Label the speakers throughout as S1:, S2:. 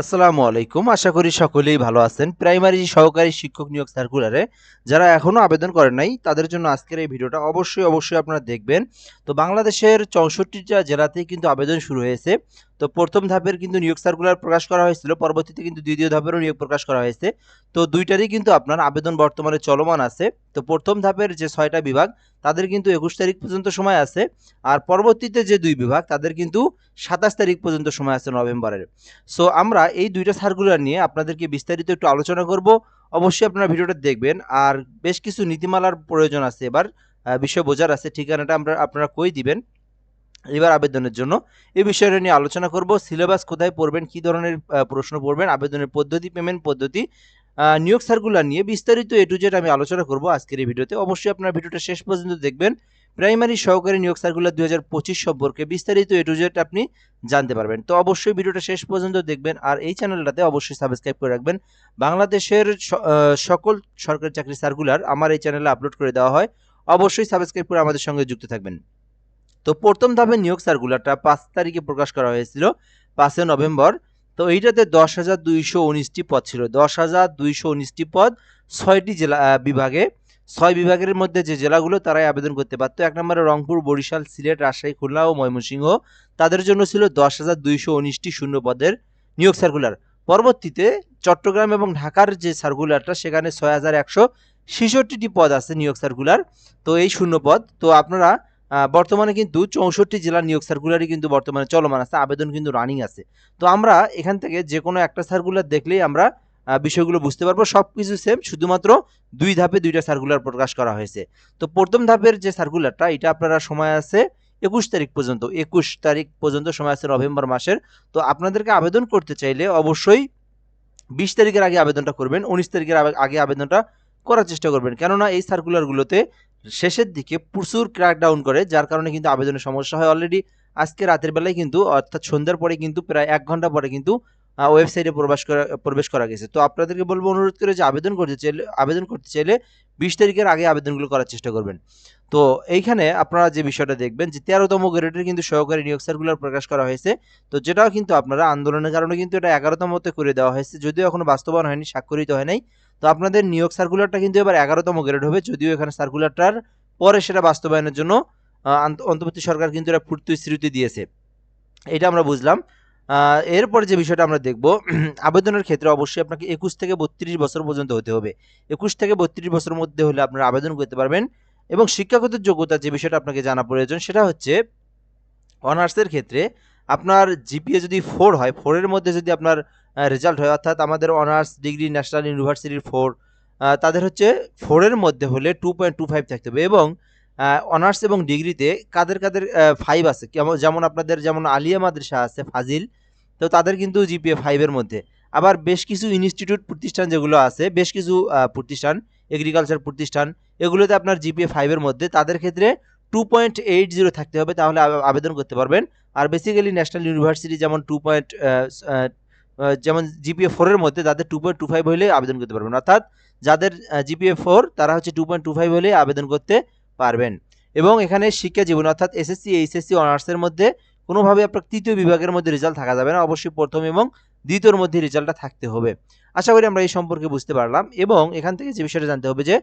S1: আসসালামু আলাইকুম। আশা করি সকলেই ভালো আছেন। প্রাইমারি সহকারী শিক্ষক নিয়োগ সার্কুলারে যারা এখনও আবেদন করেন নাই, তাদের জন্য আজকের এই ভিডিওটা অবশ্যই অবশ্যই আপনারা দেখবেন। তো বাংলাদেশের চৌষট্টিটা জেলাতেই কিন্তু আবেদন শুরু হয়েছে। তো প্রথম ধাপের কিন্তু নিয়োগ সার্কুলার প্রকাশ করা হয়েছিল, পরবর্তীতে কিন্তু দ্বিতীয় ধাপেরও নিয়োগ প্রকাশ করা হয়েছে। তো দুইটারই কিন্তু আপনার আবেদন বর্তমানে চলমান আছে। তো প্রথম ধাপের যে ছয়টা বিভাগ, তাদের কিন্তু একুশ তারিখ পর্যন্ত সময় আছে। আর পরবর্তীতে যে দুই বিভাগ, তাদের কিন্তু সাতাশ তারিখ পর্যন্ত সময় আছে নভেম্বরের। সো আমরা এই দুইটা সার্কুলার নিয়ে আপনাদেরকে বিস্তারিত একটু আলোচনা করব। অবশ্যই আপনারা ভিডিওটা দেখবেন। আর বেশ কিছু নীতিমালার প্রয়োজন আছে এবার। বিষয় বোঝার আছে। ঠিকানাটা আমরা, আপনারা কই দিবেন? এবার আবেদনের জন্য। এই বিষয়টা নিয়ে আলোচনা করব। সিলেবাস কোথায় পড়বেন, কি ধরনের প্রশ্ন পড়বেন, আবেদনের পদ্ধতি, পেমেন্ট পদ্ধতি নিয়োগ সার্কুলার নিয়ে বিস্তারিত এ টু জেড আমি আলোচনা করব আজকের এই ভিডিওতে। অবশ্যই আপনার ভিডিওটা শেষ পর্যন্ত দেখবেন। প্রাইমারি সহকারী নিয়োগ সার্কুলার দুই হাজার পঁচিশ সম্পর্কে বিস্তারিত এ টু জেড আপনি জানতে পারবেন। তো অবশ্যই ভিডিওটা শেষ পর্যন্ত দেখবেন আর এই চ্যানেলটাতে অবশ্যই সাবস্ক্রাইব করে রাখবেন। বাংলাদেশের সকল সরকারি চাকরি সার্কুলার আমার এই চ্যানেলে আপলোড করে দেওয়া হয়। অবশ্যই সাবস্ক্রাইব করে আমাদের সঙ্গে যুক্ত থাকবেন। তো প্রথম ধাপে নিয়োগ সার্কুলারটা পাঁচ তারিখে প্রকাশ করা হয়েছিল পাঁচই নভেম্বর। তো এইটাতে দশ হাজার দুইশো উনিশটি পদ ছিল। দশ হাজার দুইশো উনিশটি পদ ছয়টি জেলা বিভাগে। ছয় বিভাগের মধ্যে যে জেলাগুলো তারাই আবেদন করতে পারতো এক নম্বরে রংপুর, বরিশাল, সিলেট, রাজশাহী, খুলনা ও ময়মনসিংহ। তাদের জন্য ছিল দশ হাজার দুইশো উনিশটি শূন্য পদের নিয়োগ সার্কুলার পরবর্তীতে চট্টগ্রাম এবং ঢাকার যে সার্কুলারটা সেখানে ছয় হাজার একশো ছেষট্টিটি পদ আছে নিয়োগ সার্কুলার তো এই শূন্য পদ। তো আপনারা বর্তমানে কিন্তু চৌষট্টি জেলার নিয়োগ সার্কুলারই কিন্তু বর্তমানে চলমান আছে, আবেদন কিন্তু রানিং আছে। তো আমরা এখান থেকে যে কোনো একটা সার্কুলার দেখলেই আমরা বিষয়গুলো বুঝতে পারব। সব কিছু সেম শুধুমাত্র দুই ধাপে দুইটা সার্কুলার প্রকাশ করা হয়েছে। তো প্রথম ধাপের যে সার্কুলারটা এটা আপনারা সময় আছে একুশ তারিখ পর্যন্ত, একুশ তারিখ পর্যন্ত সময় আছে নভেম্বর মাসের। তো আপনাদেরকে আবেদন করতে চাইলে অবশ্যই বিশ তারিখের আগে আবেদনটা করবেন, উনিশ তারিখের আগে আবেদনটা করার চেষ্টা করবেন। কেননা এই সার্কুলারগুলোতে শেষের দিকে প্রচুর ক্র্যাক ডাউন করে, যার কারণে কিন্তু আবেদনের সমস্যা হয় অলরেডি আজকে রাতের বেলায় কিন্তু, অর্থাৎ সন্ধ্যার পরে কিন্তু প্রায় এক ঘণ্টা পরে কিন্তু ওয়েবসাইটে প্রবেশ করা প্রবেশ করা গেছে। তো আপনাদেরকে বলব অনুরোধ করে যে আবেদন করতে চাইলে, আবেদন করতে চাইলে বিশ তারিখের আগে আবেদনগুলো করার চেষ্টা করবেন। তো এইখানে আপনারা যে বিষয়টা দেখবেন যে তেরোতম গ্রেডের কিন্তু সহকারী নিয়োগ সার্কুলার প্রকাশ করা হয়েছে। তো যেটাও কিন্তু আপনারা আন্দোলনের কারণে কিন্তু এটা এগারোতমতে করে দেওয়া হয়েছে, যদিও এখনও বাস্তবায়ন হয়নি, স্বাক্ষরিত হয় নাই। তো আপনাদের নিয়োগ সার্কুলারটা কিন্তু এবার এগারোতম গ্রেড হবে, যদিও এখানে সার্কুলারটার পরে সেটা বাস্তবায়নের জন্য অন্তর্বর্তী সরকার কিন্তু এটা প্রতিশ্রুতি দিয়েছে। এটা আমরা বুঝলাম। এরপরে যে বিষয়টা আমরা দেখব, আবেদনের ক্ষেত্রে অবশ্যই আপনাকে একুশ থেকে বত্রিশ বছর পর্যন্ত হতে হবে। একুশ থেকে বত্রিশ বছর মধ্যে হলে আপনারা আবেদন করতে পারবেন এবং শিক্ষাগত যোগ্যতা যে বিষয়টা আপনাকে জানা প্রয়োজন, সেটা হচ্ছে অনার্সের ক্ষেত্রে আপনার জিপিএ যদি ফোর হয় ফোরের মধ্যে যদি আপনার রেজাল্ট হয়। অর্থাৎ আমাদের অনার্স ডিগ্রি ন্যাশনাল ইউনিভার্সিটির ফোর তাদের হচ্ছে ফোরের মধ্যে হলে টু পয়েন্ট টু ফাইভ থাকতে হবে এবং অনার্স এবং ডিগ্রিতে কাদের কাদের ফাইভ আছে? যেমন আপনাদের যেমন আলিয়া মাদ্রাসা আছে, ফাজিল, তো তাদের কিন্তু জিপিএ ফাইভের মধ্যে। আবার বেশ কিছু ইনস্টিটিউট প্রতিষ্ঠান যেগুলো আছে, বেশ কিছু প্রতিষ্ঠান এগ্রিকালচার প্রতিষ্ঠান, এগুলোতে আপনার জিপিএ ফাইভের মধ্যে। তাদের ক্ষেত্রে টু পয়েন্ট এইট জিরো থাকতে হবে, তাহলে আবে- আবেদন করতে পারবেন। আর বেসিক্যালি ন্যাশনাল ইউনিভার্সিটি যেমন টু পয়েন্ট যেমন জিপিএ ফোরের মধ্যে তাদের টু পয়েন্ট টু ফাইভ হলে আবেদন করতে পারবেন। অর্থাৎ যাদের জিপিএ ফোর তারা হচ্ছে টু পয়েন্ট টু ফাইভ হলে আবেদন করতে পারবেন। এবং এখানে শিক্ষা জীবন অর্থাৎ এসএসসি এইচএসসি অনার্সের মধ্যে কোনোভাবে আপনার তৃতীয় বিভাগের মধ্যে রেজাল্ট থাকা যাবে না। অবশ্যই প্রথম এবং দ্বিতীয়র মধ্যে রেজাল্টটা থাকতে হবে। আশা করি আমরা এই সম্পর্কে বুঝতে পারলাম। এবং এখান থেকে যে বিষয়টা জানতে হবে যে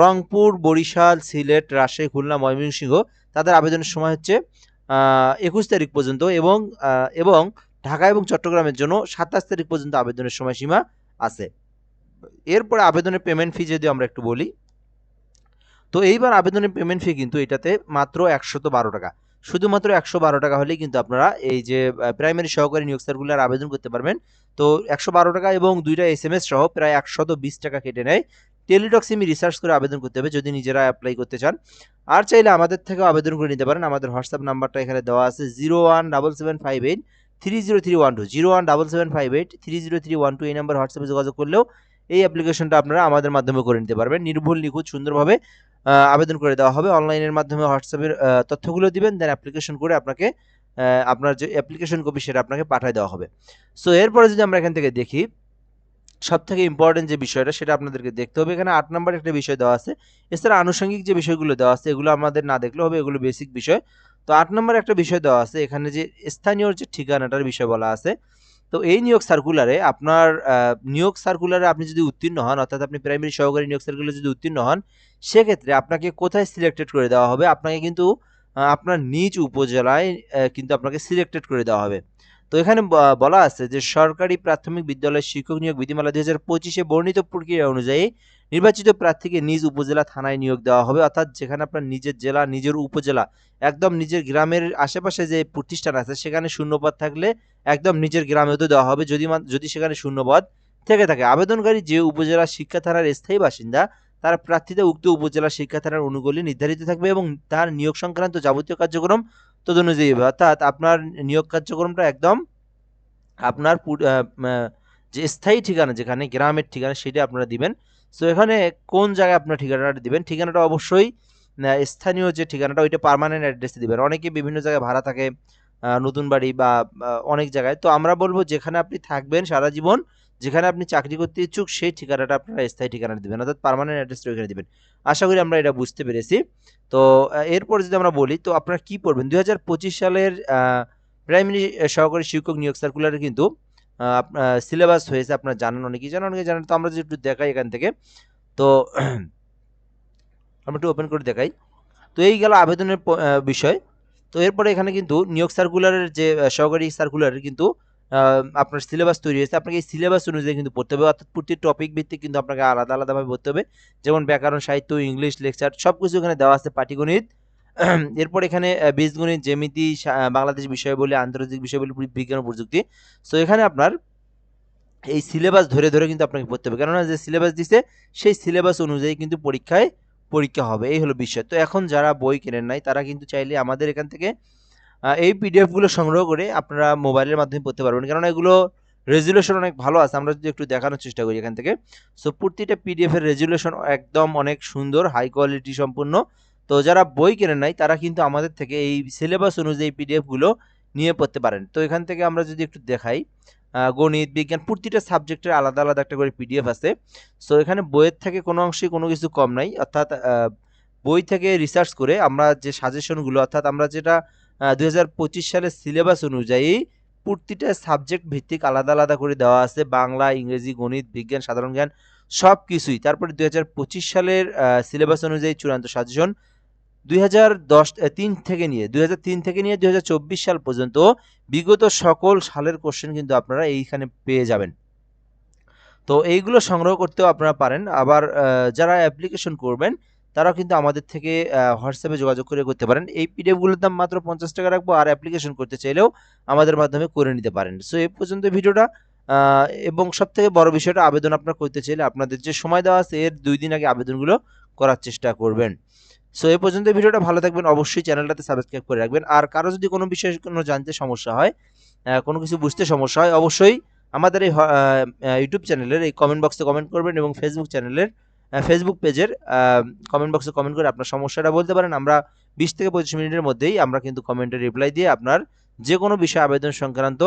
S1: রংপুর, বরিশাল, সিলেট, রাজশাহী, খুলনা, ময়মনসিংহ তাদের আবেদনের সময় হচ্ছে একুশ তারিখ পর্যন্ত এবং এবং ঢাকা এবং চট্টগ্রামের জন্য সাতাশ তারিখ পর্যন্ত আবেদনের সময়সীমা আছে। এরপরে আবেদনের পেমেন্ট ফি যদি আমরা একটু বলি, তো এইবার আবেদনের পেমেন্ট ফি কিন্তু এটাতে মাত্র একশত বারো টাকা। শুধুমাত্র একশো বারো টাকা হলেই কিন্তু আপনারা এই যে প্রাইমারি সহকারী নিয়োগ সার্কুলার আবেদন করতে পারবেন। তো একশো বারো টাকা এবং দুইটা এস এম এস সহ প্রায় একশত বিশ টাকা কেটে নেয়। টেলিটক সিমি রিসার্চ করে আবেদন করতে হবে, যদি নিজেরা অ্যাপ্লাই করতে চান। আর চাইলে আমাদের থেকেও আবেদন করে নিতে পারেন। আমাদের হোয়াটসঅ্যাপ নাম্বারটা এখানে দেওয়া আছে zero one double seven five eight three zero three one two zero one double seven five eight three zero three one এই নাম্বার হোয়াটসঅ্যাপে যোগাযোগ করলেও এই অ্যাপ্লিকেশনটা আপনারা আমাদের মাধ্যমে করে নিতে পারবেন। নির্ভুল, নিখুঁত, সুন্দরভাবে আবেদন করে দেওয়া হবে। অনলাইনের মাধ্যমে হোয়াটসঅ্যাপের তথ্যগুলো দিবেন দেন অ্যাপ্লিকেশন করে আপনাকে আপনার যে অ্যাপ্লিকেশন কপি সেটা আপনাকে পাঠিয়ে দেওয়া হবে। সো এরপরে যদি আমরা এখান থেকে দেখি সব থেকে ইম্পর্টেন্ট যে বিষয়টা সেটা আপনাদেরকে দেখতে হবে। এখানে আট নাম্বার একটা বিষয় দেওয়া আছে। এছাড়া আনুষঙ্গিক যে বিষয়গুলো দেওয়া আছে, এগুলো আমাদের না দেখলেও হবে, এগুলো বেসিক বিষয়। তো আট নম্বর একটা বিষয় দেওয়া আছে, এখানে যে স্থানীয় যে ঠিকানাটার বিষয় বলা আছে, তো এই নিয়োগ সার্কুলারে আপনার নিয়োগ সার্কুলারে আপনি যদি উত্তীর্ণ হন, অর্থাৎ আপনি প্রাইমারি সহকারী নিয়োগ সার্কুলারে যদি উত্তীর্ণ হন, সেক্ষেত্রে আপনাকে কোথায় সিলেক্টেড করে দেওয়া হবে? আপনাকে কিন্তু আপনার নিজ উপজেলায় কিন্তু আপনাকে সিলেক্টেড করে দেওয়া হবে। তো এখানে বলা আছে যে সরকারি প্রাথমিক বিদ্যালয়ের শিক্ষক নিয়োগ বিধিমালা দুই হাজার পঁচিশে বর্ণিত প্রক্রিয়া অনুযায়ী নির্বাচিত প্রার্থীকে নিজ উপজেলা থানায় নিয়োগ দেওয়া হবে, অর্থাৎ যেখানে আপনার নিজের জেলা, নিজের উপজেলা, একদম নিজের গ্রামের আশেপাশে যে প্রতিষ্ঠান আছে, সেখানে শূন্যপদ থাকলে একদম নিজের গ্রামেও তো দেওয়া হবে, যদি যদি সেখানে শূন্যপদ থেকে থাকে। আবেদনকারী যে উপজেলা শিক্ষা থানার স্থায়ী বাসিন্দা, তার প্রার্থীদের উক্ত উপজেলা শিক্ষা থানার অনুকূলে নির্ধারিত থাকবে এবং তার নিয়োগ সংক্রান্ত যাবতীয় কার্যক্রম তদনুযায়ী হবে। অর্থাৎ আপনার নিয়োগ কার্যক্রমটা একদম আপনার যে স্থায়ী ঠিকানা যেখানে, গ্রামের ঠিকানা, সেটা আপনারা দিবেন। সো এখানে কোন জায়গায় আপনার ঠিকানাটা দিবেন? ঠিকানাটা অবশ্যই স্থানীয় যে ঠিকানাটা, ওইটা পার্মানেন্ট অ্যাড্রেসে দিবেন। অনেকে বিভিন্ন জায়গায় ভাড়া থাকে নতুন বাড়ি বা অনেক জায়গায়। তো আমরা বলব, যেখানে আপনি থাকবেন সারা জীবন, যেখানে আপনি চাকরি করতে ইচ্ছুক, সেই ঠিকানাটা আপনারা স্থায়ী ঠিকানা দিবেন। অর্থাৎ পার্মানেন্ট অ্যাড্রেসটা ওইখানে দেবেন। আশা করি আমরা এটা বুঝতে পেরেছি। তো এরপর যদি আমরা বলি, তো আপনারা কি পড়বেন? দুই হাজার পঁচিশ সালের প্রাইমারি সহকারী শিক্ষক নিয়োগ সার্কুলারে কিন্তু সিলেবাস হয়েছে, আপনারা জানেন, অনেকেই জানেন অনেকে জানেন তো আমরা যদি একটু দেখাই এখান থেকে। তো আমরা একটু ওপেন করে দেখাই। তো এই গেল আবেদনের বিষয়। তো এরপরে এখানে কিন্তু নিয়োগ সার্কুলারের যে সহকারী সার্কুলারের কিন্তু আপনার সিলেবাস তৈরি হয়েছে। আপনাকে এই সিলেবাস অনুযায়ী কিন্তু পড়তে হবে। অর্থাৎ প্রতি টপিক ভিত্তিক কিন্তু আপনাকে আলাদা, আলাদাভাবে পড়তে হবে। যেমন ব্যাকরণ, সাহিত্য, ইংলিশ লেকচার সব কিছু এখানে দেওয়া আছে, পাটিগণিত এরপর এখানে বীজগণিত, জ্যামিতি বাংলাদেশ বিষয় বলে আন্তর্জাতিক বিষয় বলে বিজ্ঞান ও প্রযুক্তি। সো এখানে আপনার এই সিলেবাস ধরে ধরে কিন্তু আপনাকে পড়তে হবে। কেননা, যে সিলেবাস দিছে, সেই সিলেবাস অনুযায়ী কিন্তু পরীক্ষায় পরীক্ষা হবে। এই হলো বিষয়। তো এখন যারা বই কেনেন নাই, তারা কিন্তু চাইলে আমাদের এখান থেকে এই পিডিএফগুলো সংগ্রহ করে আপনারা মোবাইলের মাধ্যমে পড়তে পারবেন। কেননা, এগুলো রেজুলেশন অনেক ভালো আছে। আমরা যদি একটু দেখানোর চেষ্টা করি এখান থেকে। সো প্রতিটা পিডিএফ এর রেজুলেশন একদম অনেক সুন্দর হাই কোয়ালিটি সম্পূর্ণ। তো যারা বই কেনেন নাই, তারা কিন্তু আমাদের থেকে এই সিলেবাস অনুযায়ী পিডিএফগুলো নিয়ে পড়তে পারেন। তো এখান থেকে আমরা যদি একটু দেখাই গণিত, বিজ্ঞান প্রতিটা সাবজেক্টের আলাদা আলাদা একটা করে পিডিএফ আছে। সো এখানে বইয়ের থেকে কোনো অংশে কোনো কিছু কম নাই। অর্থাৎ বই থেকে রিসার্চ করে আমরা যে সাজেশনগুলো অর্থাৎ আমরা যেটা দু হাজার পঁচিশ সালের সিলেবাস অনুযায়ী প্রতিটা সাবজেক্ট ভিত্তিক আলাদা আলাদা করে দেওয়া আছে। বাংলা, ইংরেজি, গণিত, বিজ্ঞান, সাধারণ জ্ঞান সব কিছুই তারপরে দু হাজার পঁচিশ সালের সিলেবাস অনুযায়ী চূড়ান্ত সাজেশন দুই তিন থেকে নিয়ে, দুই হাজার তিন থেকে নিয়ে দুই হাজার চব্বিশ সাল পর্যন্ত বিগত সকল সালের কোশ্চেন কিন্তু আপনারা এইখানে পেয়ে যাবেন। তো এইগুলো সংগ্রহ করতেও আপনারা পারেন। আবার যারা অ্যাপ্লিকেশন করবেন, তারাও কিন্তু আমাদের থেকে হোয়াটসঅ্যাপে যোগাযোগ করে করতে পারেন। এই পিডিএফগুলোর দাম মাত্র পঞ্চাশ টাকা রাখব আর অ্যাপ্লিকেশন করতে চাইলেও আমাদের মাধ্যমে করে নিতে পারেন। সো এই পর্যন্ত ভিডিওটা এবং সব থেকে বড় বিষয়টা আবেদন আপনারা করতে চাইলে আপনাদের যে সময় দেওয়া আছে, এর দুই দিন আগে আবেদনগুলো করার চেষ্টা করবেন। সো এই পর্যন্ত ভিডিওটা ভালো থাকবেন। অবশ্যই চ্যানেলটাতে সাবস্ক্রাইব করে রাখবেন। আর কারও যদি কোনো বিষয়ে কোনো জানতে সমস্যা হয় কোনো কিছু বুঝতে সমস্যা হয়, অবশ্যই আমাদের এই ইউটিউব চ্যানেলের এই কমেন্ট বক্সে কমেন্ট করবেন এবং ফেসবুক চ্যানেলের ফেসবুক পেজের কমেন্ট বক্সে কমেন্ট করে আপনার সমস্যাটা বলতে পারেন। আমরা বিশ থেকে পঁচিশ মিনিটের মধ্যেই আমরা কিন্তু কমেন্টে রিপ্লাই দিয়ে আপনার যে কোনো বিষয়ে আবেদন সংক্রান্ত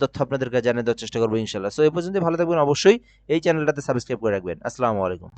S1: তথ্য আপনাদেরকে জানিয়ে দেওয়ার চেষ্টা করব ইনশাল্লাহ সো এই পর্যন্ত ভালো থাকবেন। অবশ্যই এই চ্যানেলটাতে সাবস্ক্রাইব করে রাখবেন। আসসালামু আলাইকুম।